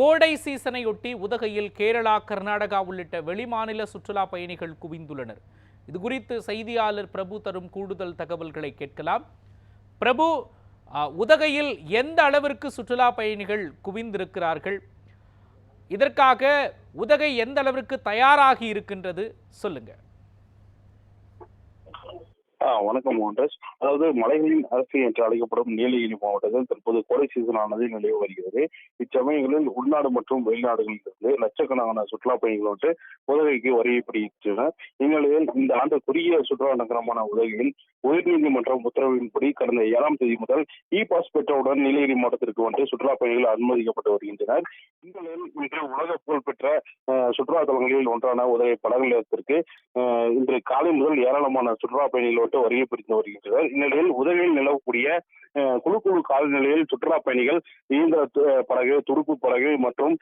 கோடை சீசனையொட்டி உதகையில் கேரளா கர்நாடகா உள்ளிட்ட வெளிமாநில சுற்றுலா பயணிகள் குவிந்துள்ளனர். இது குறித்து செய்தியாளர் பிரபு தரும் கூடுதல் தகவல்களை கேட்கலாம். பிரபு உதகையில் எந்த அளவிற்கு சுற்றுலா பயணிகள் குவிந்திருக்கிறார்கள்? இதற்காக உதகை எந்த அளவிற்கு தயாராகி இருக்கின்றது? சொல்லுங்கள் வணக்கம் மோகன்ராஜ். அதாவது மலைகளின் அரசு என்று அழைக்கப்படும் நீலகிரி மாவட்டத்தில் தற்போது கோடை சீசன் ஆனது நிலவு வருகிறது. இச்சமயங்களில் உள்நாடு மற்றும் வெளிநாடுகளில் இருந்து லட்சக்கணக்கான சுற்றுலா பயணிகள் வந்து உதகைக்கு வருகைப்படுகின்றனர். இந்நிலையில் இந்த ஆண்டு குறுகிய சுற்றுலா நகரமான உதகையில் உயர்நீதிமன்றம் உத்தரவின்படி கடந்த ஏழாம் தேதி முதல் இ பாஸ் பெற்றவுடன் நீலகிரி மாவட்டத்திற்கு வந்து சுற்றுலா பயணிகள் அனுமதிக்கப்பட்டு வருகின்றனர். இந்நிலையில் இன்று உலக புகழ்பெற்ற சுற்றுலா தலங்களில் ஒன்றான உதகை படகு நிலையத்திற்கு இன்று காலை முதல் ஏராளமான சுற்றுலா பயணிகள் வந்து வருகை புரிந்து வருகின்றனர். இந்நிலையில் உதகையில் நிலவக்கூடிய குழு குழு காலநிலையில் சுற்றுலா பயணிகள் இயந்திர படகு துடுப்பு படகு மற்றும்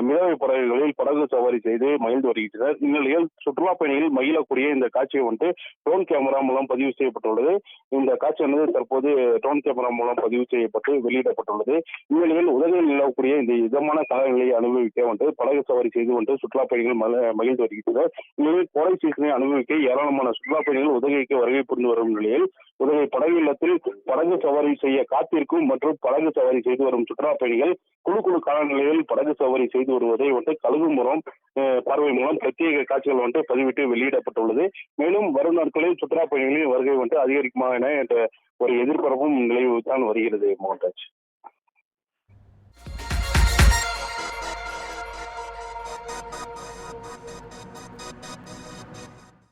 மிதவை படகுகளில் படகு சவாரி செய்து மகிழ்ந்து வருகின்றனர். இந்நிலையில் சுற்றுலா பயணிகள் மகிழக்கூடிய இந்த காட்சியை வந்து ட்ரோன் கேமரா மூலம் பதிவு செய்யப்பட்டுள்ளது. இந்த காட்சியானது தற்போது ட்ரோன் கேமரா மூலம் பதிவு செய்யப்பட்டு வெளியிடப்பட்டுள்ளது. இந்நிலையில் உதகையில் நிலவக்கூடிய இந்த இதமான காலநிலையை அனுபவிக்க வந்து படகு சவாரி செய்து வந்து சுற்றுலா பயணிகள் மல- மகிழ்ந்து வருகின்றனர். இந்நிலையில் கோடை சீசனை அனுபவிக்க ஏராளமான சுற்றுலா பயணிகள் உதகைக்கு வருகை புரிந்து வரும் நிலையில் உதகை படகு இல்லத்தில் படகு சவாரி செய்ய காத்திருக்கும் மற்றும் படகு சவாரி செய்து வரும் சுற்றுலா பயணிகள் குழு குழு காலநிலையில் படகு சவாரி செய்து வருவதை வந்து கழுகு மூலம் பார்வை மூலம் பிரத்யேக காட்சிகள் வந்து பதிவிட்டு வெளியிடப்பட்டுள்ளது. மேலும் வரும் நாட்களில் சுற்றுலா பயணிகளின் வருகை வந்து அதிகரிக்குமா என என்ற ஒரு எதிர்பார்ப்பும் நிலைவு தான் வருகிறது மோகன்ராஜ்.